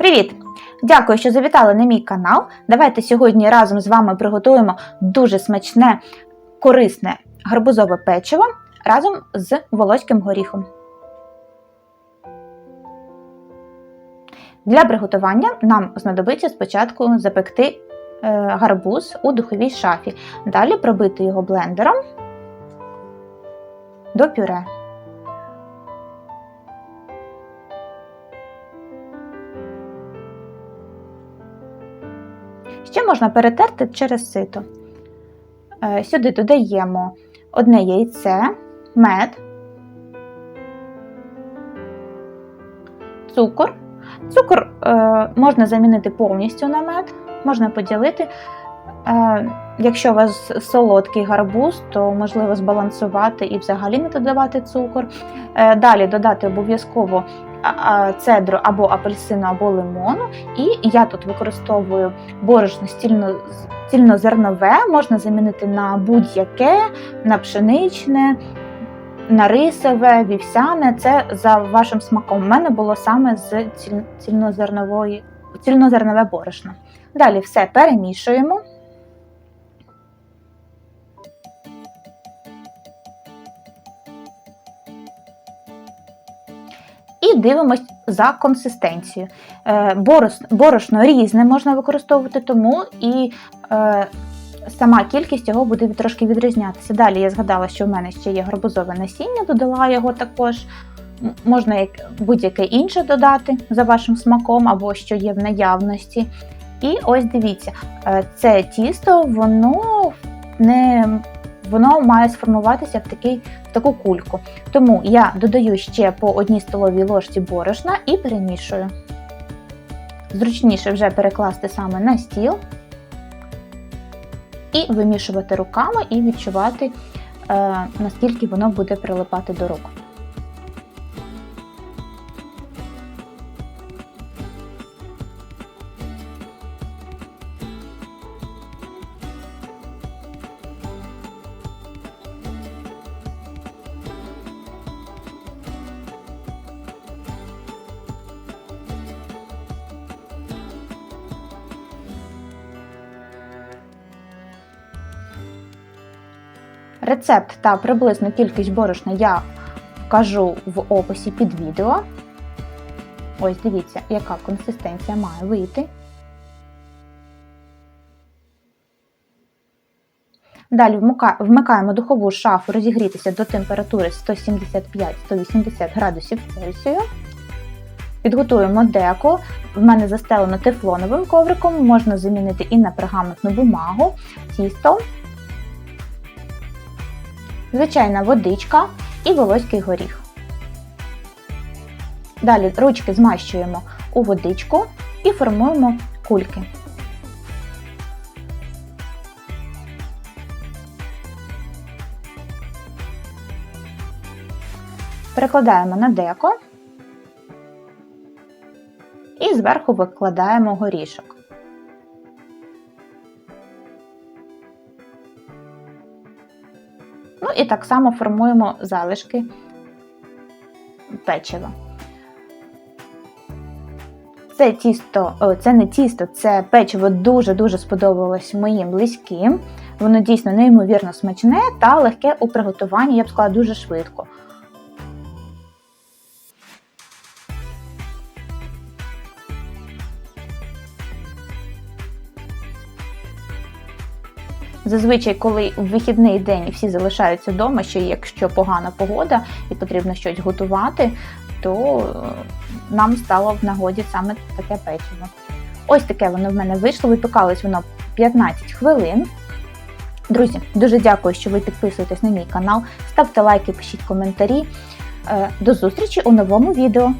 Привіт! Дякую, що завітали на мій канал. Давайте сьогодні разом з вами приготуємо дуже смачне, корисне гарбузове печиво разом з волоським горіхом. Для приготування нам знадобиться спочатку запекти е, гарбуз у духовій шафі, далі пробити його блендером до пюре. Ще можна перетерти через сито. Е, Сюди додаємо одне яйце, мед, цукор. Цукор е, можна замінити повністю на мед, можна поділити. Якщо у вас солодкий гарбуз, то можливо збалансувати і взагалі не додавати цукор. Е, далі додати обов'язково цедру або апельсину, або лимону. І я тут використовую борошно цільнозернове, можна замінити на будь-яке, на пшеничне, на рисове, вівсяне. Це за вашим смаком. У мене було саме з цільнозернової, цільнозернове борошно. Далі все перемішуємо. Дивимось за консистенцією. Е, Борошно, різне можна використовувати, тому і е, сама кількість його буде трошки відрізнятися. Далі я згадала, що в мене ще є гарбузове насіння, додала його також. Можна як будь-яке інше додати за вашим смаком або що є в наявності. І ось дивіться, е, це тісто, воно не воно має сформуватися в, такий, в таку кульку. Тому я додаю ще по одній столовій ложці борошна і перемішую. Зручніше вже перекласти саме на стіл і вимішувати руками і відчувати, е, наскільки воно буде прилипати до рук. Рецепт та приблизну кількість борошна я вкажу в описі під відео. Ось дивіться, яка консистенція має вийти. Далі вмикаємо духову шафу розігрітися до температури 175-180 градусів Цельсію. Підготуємо деко. В мене застелено тефлоновим ковриком, можна замінити і на пергаментну бумагу, тісто звичайна водичка і волоський горіх. Далі ручки змащуємо у водичку і формуємо кульки. Перекладаємо на деко і зверху викладаємо горішок. Ну і так само формуємо залишки печива. Це тісто, це не тісто, це печиво дуже-дуже сподобалось моїм близьким. Воно дійсно неймовірно смачне та легке у приготуванні, я б сказала, дуже швидко. Зазвичай, коли в вихідний день всі залишаються вдома, ще якщо погана погода і потрібно щось готувати, то е, нам стало в нагоді саме таке печиво. Ось таке воно в мене вийшло. Випікалось воно 15 хвилин. Друзі, дуже дякую, що ви підписуєтесь на мій канал. Ставте лайки, пишіть коментарі. Е, До зустрічі у новому відео.